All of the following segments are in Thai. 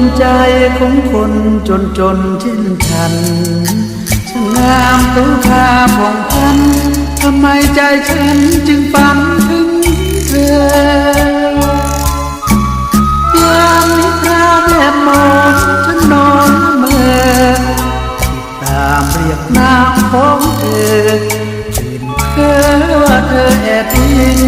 มใจของคนจนจนเช่นฉันช่างงามตัวค่าผ่องพันทำไมใจฉันจึงฝันถึงเธอยามนิทราแนบมองฉันนอนเมื่อติดตามเรียกนามของเธอตื่นเพ้อว่าเธอแอบยิง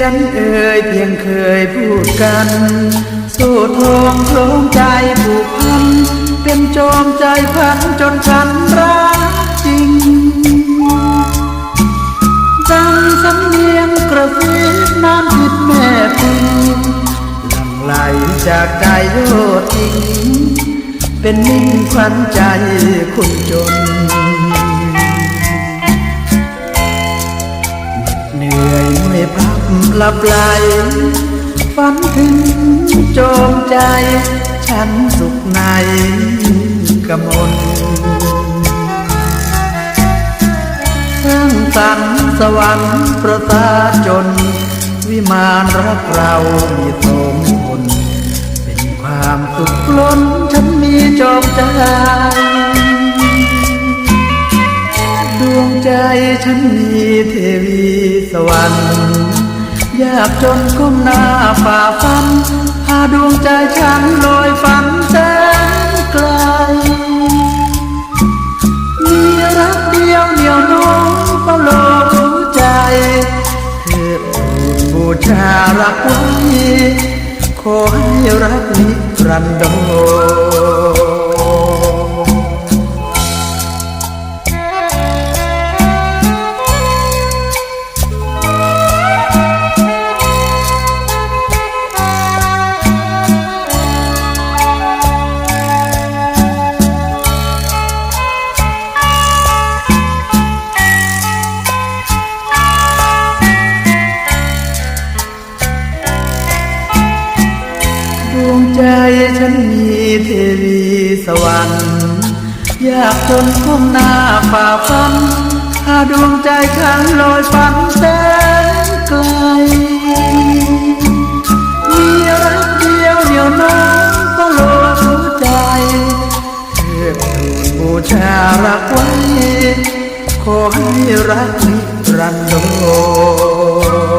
ฉันเอ่ยเพียงเคยพูดกัน สู้ทองโครงใจผูกพัน เป็นโจมใจพันจนฉันรักจริงดังสำเนียงกระซิบน้ำทิพแม่พิมหลั่งไหลจากใจโยติง เป็นนิ่งขวัญใจคนจน อยไม่พักหลับไหลฝันถึงโจมใจ ฉันสุขในกมลสร้างสรรค์สวรรค์ประสาจน วิมานรักเรามีสมผลเป็นความสุขล้นฉันมีจอมใจ วงใจฉันมีเทวีสวรรค์ยากจนก้มหน้าฝ่าฟันพาดวงใจฉันลอยฝันแสนไกล มีรักเดียวเหนียวน้องเฝ้าโลกใจ เธอบูชารักไว้ขอให้รักนิรันดร ดวงใจฉันมีเทวีสวรรค์อยากจนก้มหน้าฝ่าฟันหาดวงใจฉันลอยฝันแสนไกล มีรักเดียวเดียวน้องก็โลดหัวใจเธอทูลบูชารักไว้ ขอให้รักนิรันดร